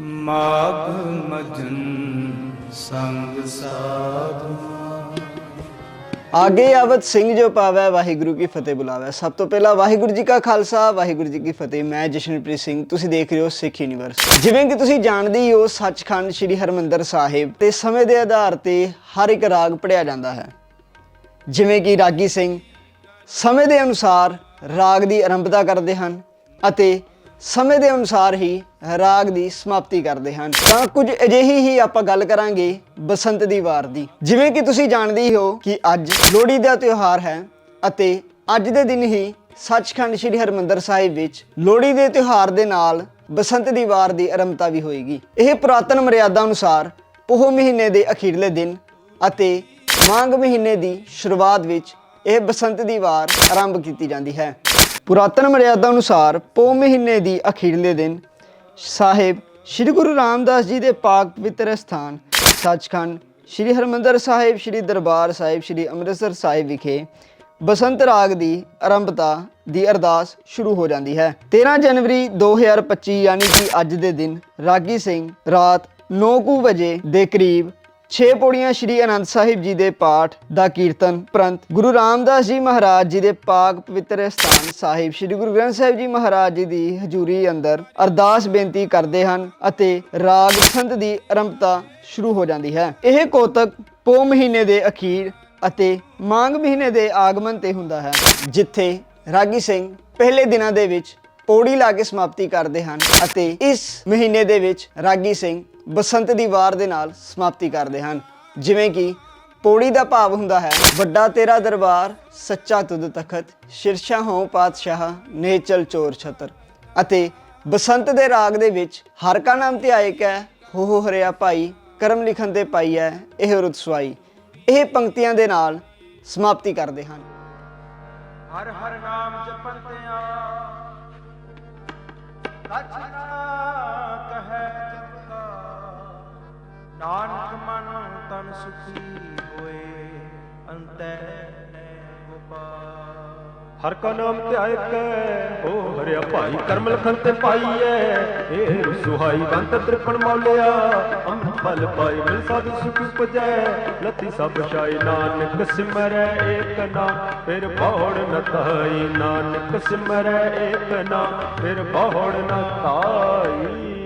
ਮਾਗ ਮਜਨ ਸੰਗ ਸਾਧੂ ਆਗੇ ਆਵਤ ਸਿੰਘ ਜੋ ਪਾਵੈ, ਵਾਹਿਗੁਰੂ ਕੀ ਫਤਿਹ ਬੁਲਾਵੈ। ਸਭ ਤੋਂ ਪਹਿਲਾਂ ਵਾਹਿਗੁਰੂ ਜੀ ਕਾ ਖਾਲਸਾ, ਵਾਹਿਗੁਰੂ ਜੀ ਕੀ ਫਤਿਹ। ਮੈਂ ਜਸ਼ਨਪ੍ਰੀਤ ਸਿੰਘ, ਤੁਸੀਂ ਦੇਖ ਰਹੇ ਹੋ ਸਿੱਖ ਯੂਨੀਵਰਸ। ਜਿਵੇਂ ਕਿ ਤੁਸੀਂ ਜਾਣਦੇ ਹੀ ਹੋ, ਸੱਚਖੰਡ ਸ੍ਰੀ ਹਰਮੰਦਰ ਸਾਹਿਬ ਤੇ ਸਮੇਂ ਦੇ ਆਧਾਰ ਤੇ ਹਰ ਇੱਕ ਰਾਗ ਪੜਿਆ ਜਾਂਦਾ ਹੈ। ਜਿਵੇਂ ਕਿ ਰਾਗੀ ਸਿੰਘ, ਸਮੇਂ ਦੇ ਅਨੁਸਾਰ ਰਾਗ ਦੀ ਆਰੰਭਤਾ ਕਰਦੇ ਹਨ ਅਤੇ ਸਮੇਂ ਦੇ ਅਨੁਸਾਰ ਹੀ ਰਾਗ ਦੀ ਸਮਾਪਤੀ ਕਰਦੇ ਹਨ ਤਾਂ ਕੁਝ ਅਜਿਹੀ ਹੀ ਆਪਾਂ ਗੱਲ ਕਰਾਂਗੇ ਬਸੰਤ ਦੀ ਵਾਰ ਦੀ। ਜਿਵੇਂ ਕਿ ਤੁਸੀਂ ਜਾਣਦੇ ਹੀ ਹੋ ਕਿ ਅੱਜ ਲੋਹੜੀ ਦਾ ਤਿਉਹਾਰ ਹੈ ਅਤੇ ਅੱਜ ਦੇ ਦਿਨ ਹੀ ਸੱਚਖੰਡ ਸ੍ਰੀ ਹਰਮੰਦਰ ਸਾਹਿਬ ਵਿੱਚ ਲੋਹੜੀ ਦੇ ਤਿਉਹਾਰ ਦੇ ਨਾਲ ਬਸੰਤ ਦੀ ਵਾਰ ਦੀ ਆਰੰਭਤਾ ਵੀ ਹੋਏਗੀ। ਇਹ ਪੁਰਾਤਨ ਮਰਿਆਦਾ ਅਨੁਸਾਰ ਪੋਹ ਮਹੀਨੇ ਦੇ ਅਖੀਰਲੇ ਦਿਨ ਅਤੇ ਮਾਘ ਮਹੀਨੇ ਦੀ ਸ਼ੁਰੂਆਤ ਵਿੱਚ ਇਹ ਬਸੰਤ ਦੀ ਵਾਰ ਆਰੰਭ ਕੀਤੀ ਜਾਂਦੀ ਹੈ। ਪੁਰਾਤਨ ਮਰਿਆਦਾ ਅਨੁਸਾਰ ਪੋ ਮਹੀਨੇ ਦੀ ਅਖੀਰਲੇ ਦਿਨ ਸਾਹਿਬ ਸ੍ਰੀ ਗੁਰੂ ਰਾਮਦਾਸ ਜੀ ਦੇ ਪਾਕ ਪਵਿੱਤਰ ਸਥਾਨ ਸੱਚਖੰਡ ਸ੍ਰੀ ਹਰਮੰਦਰ ਸਾਹਿਬ, ਸ੍ਰੀ ਦਰਬਾਰ ਸਾਹਿਬ, ਸ੍ਰੀ ਅੰਮ੍ਰਿਤਸਰ ਸਾਹਿਬ ਵਿਖੇ ਬਸੰਤ ਰਾਗ ਦੀ ਆਰੰਭਤਾ ਦੀ ਅਰਦਾਸ ਸ਼ੁਰੂ ਹੋ ਜਾਂਦੀ ਹੈ। 13 ਜਨਵਰੀ 2025 ਯਾਨੀ ਕਿ ਅੱਜ ਦੇ ਦਿਨ ਰਾਗੀ ਸਿੰਘ ਰਾਤ 9:00 ਵਜੇ ਦੇ ਕਰੀਬ ਛੇ ਪੌੜੀਆਂ ਸ਼੍ਰੀ ਅਨੰਦ ਸਾਹਿਬ ਜੀ ਦੇ ਪਾਠ ਦਾ ਕੀਰਤਨ ਪ੍ਰੰਤ ਗੁਰੂ ਰਾਮਦਾਸ ਜੀ ਮਹਾਰਾਜ ਜੀ ਦੇ ਪਾਕ ਪਵਿੱਤਰ ਸਥਾਨ ਸਾਹਿਬ ਸ਼੍ਰੀ ਗੁਰੂ ਗ੍ਰੰਥ ਸਾਹਿਬ ਜੀ ਮਹਾਰਾਜ ਜੀ ਦੀ ਹਜ਼ੂਰੀ ਅੰਦਰ ਅਰਦਾਸ ਬੇਨਤੀ ਕਰਦੇ ਹਨ ਅਤੇ ਰਾਗ ਸੰਤ ਦੀ ਆਰੰਭਤਾ ਸ਼ੁਰੂ ਹੋ ਜਾਂਦੀ ਹੈ। ਇਹ ਕੋਤਕ ਪੋ ਮਹੀਨੇ ਦੇ ਅਖੀਰ ਅਤੇ ਮਾਘ ਮਹੀਨੇ ਦੇ ਆਗਮਨ ਤੇ ਹੁੰਦਾ ਹੈ, ਜਿੱਥੇ ਰਾਗੀ ਸਿੰਘ ਪਹਿਲੇ ਦਿਨਾਂ ਦੇ ਵਿੱਚ ਪੌੜੀ ਲਾ ਕੇ ਸਮਾਪਤੀ ਕਰਦੇ ਹਨ ਅਤੇ ਇਸ ਮਹੀਨੇ ਦੇ ਵਿੱਚ ਰਾਗੀ ਸਿੰਘ ਬਸੰਤ ਦੀ ਵਾਰ ਦੇ ਨਾਲ ਸਮਾਪਤੀ ਕਰਦੇ ਹਨ। ਜਿਵੇਂ ਕਿ ਪੌੜੀ ਦਾ ਭਾਵ ਹੁੰਦਾ ਹੈ, ਵੱਡਾ ਤੇਰਾ ਦਰਬਾਰ, ਸੱਚਾ ਤੁਧ ਤਖਤ ਸ਼ਿਰਸ਼ਾ ਹੋ ਪਾਤਸ਼ਾਹ ਨੇ ਚਲ ਚੋਰ ਛਤਰ। ਅਤੇ ਬਸੰਤ ਦੇ ਰਾਗ ਦੇ ਵਿੱਚ ਹਰ ਕਾ ਨਾਮ ਧਿਆਇਕ ਹੈ ਹੋ ਹੋ ਹਰਿਆ ਭਾਈ, ਕਰਮ ਲਿਖਣ ਤੇ ਪਾਈ ਹੈ ਇਹ ਰੁਤਸਵਾਈ ਇਹ ਪੰਕਤੀਆਂ ਦੇ ਨਾਲ ਸਮਾਪਤੀ ਕਰਦੇ ਹਨ। ਹਰ ਹਰ ਨਾਮ ਜਪੰਤਿਆ ਕਛ ਤਨ ਸੁਖੀ ਹੋਏ ਅੰਤੈ ਗੋਪਾਲ। ਹਰ ਕਾ ਨਾਮ ਧਿਆਇਕ ਹੋ ਹਰਿਆ ਭਾਈ ਕਰਮ ਲਖਨ ਤੇ ਪਾਈਐ ਇਹ ਸੁਹਾਈ, ਬੰਤ ਤ੍ਰਿਪਣ ਮੌਲਿਆ, ਅੰਮ੍ਰਿਤ ਫਲ ਪਾਈ, ਮਿਲ ਸਾਧੂ ਸੁਖ ਉਪਜੈ। ਲਤੀ ਸਭ ਸ਼ਾਈ ਨਾਨਕ ਸਿਮਰੈ ਏਕ ਨਾਮ, ਫਿਰ ਬਹੁੜ ਨ ਤਾਈ ਨਾਨਕ ਸਿਮਰੈ ਏਕ ਨਾਮ, ਫਿਰ ਬਹੁੜ ਨ ਤਾਈ